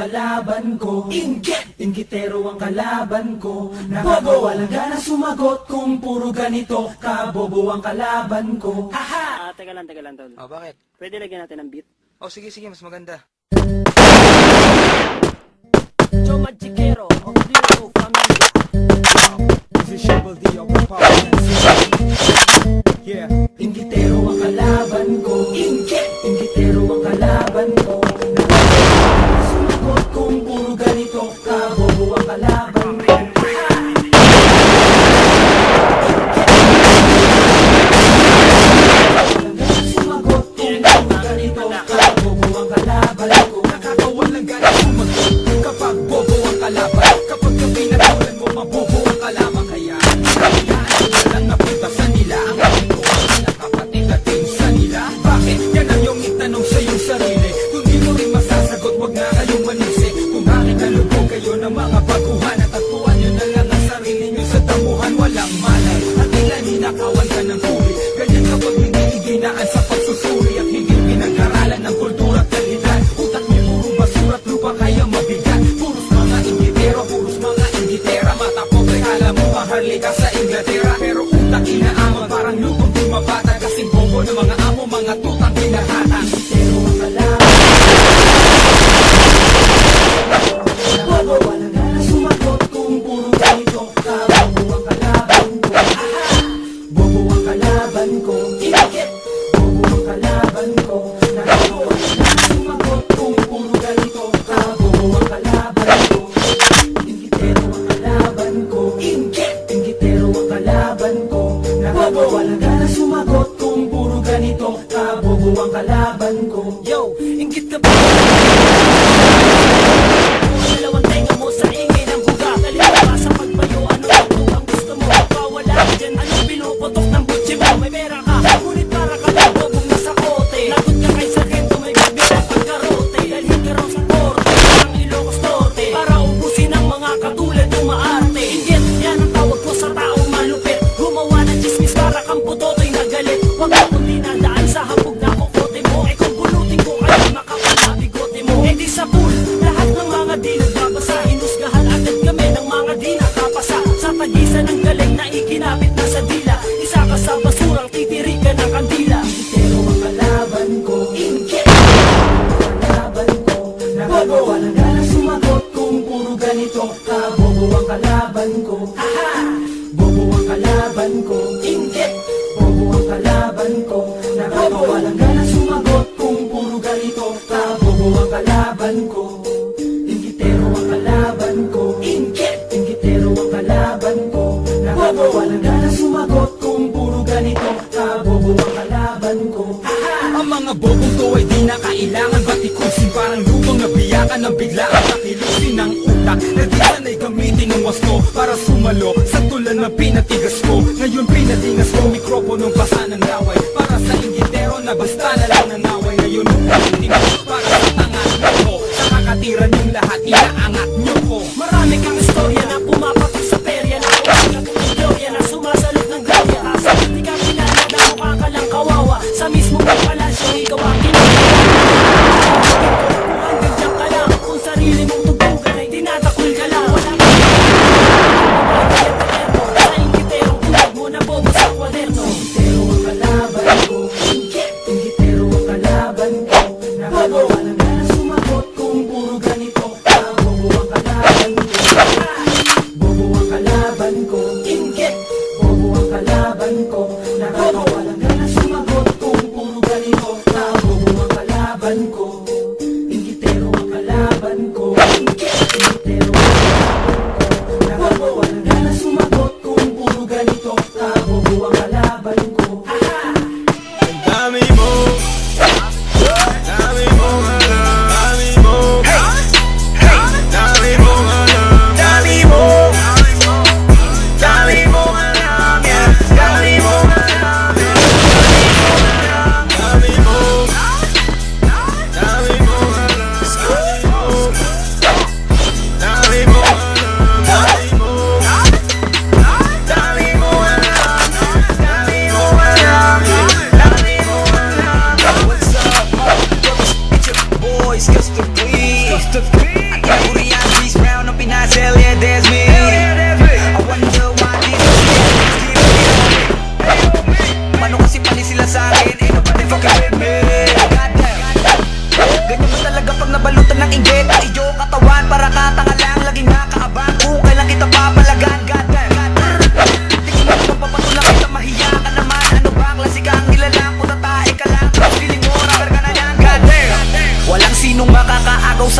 kalaban ko Ingit! Ingitero ang kalaban ko Nakagawa lang gana sumagot kung puro ganito Kabobo ang kalaban ko Aha! Ah, teka lang, teka lang, tol. Oh, bakit? Pwede lagyan natin ng beat? Oh, sige, sige, mas maganda. Choma Chiquero of Zero Familia. This is Shabal Yeah. Ingitero ang kalaban ko. kalaban ko Yo, ingit ka ba? nang bigla at nakilusin ng utak. Na di sanay gamitin ang wasto para sumalo Sa tulan na pinatigas ko. Ngayon pinatingas ko mikroponong pas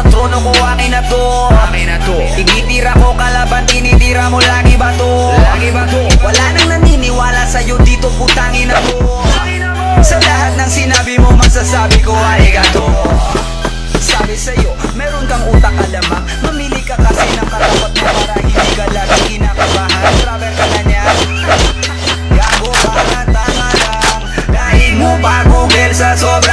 Sa trono ko akin na to. Akin na to. Tinitira ko kalaban Tinitira mo lagi ba to? Lagi ba to? Wala nang naniniwala sa'yo dito putangin na to. Sa lahat ng sinabi mo Masasabi ko arigato Sabi sa'yo Meron kang utak alamang Mamili ka kasi ng katapat mo Para hindi ka lagi kinakabahan. Travel ka na niya. Gago ka na tanga lang. Dahil mo pa Google sa sobra.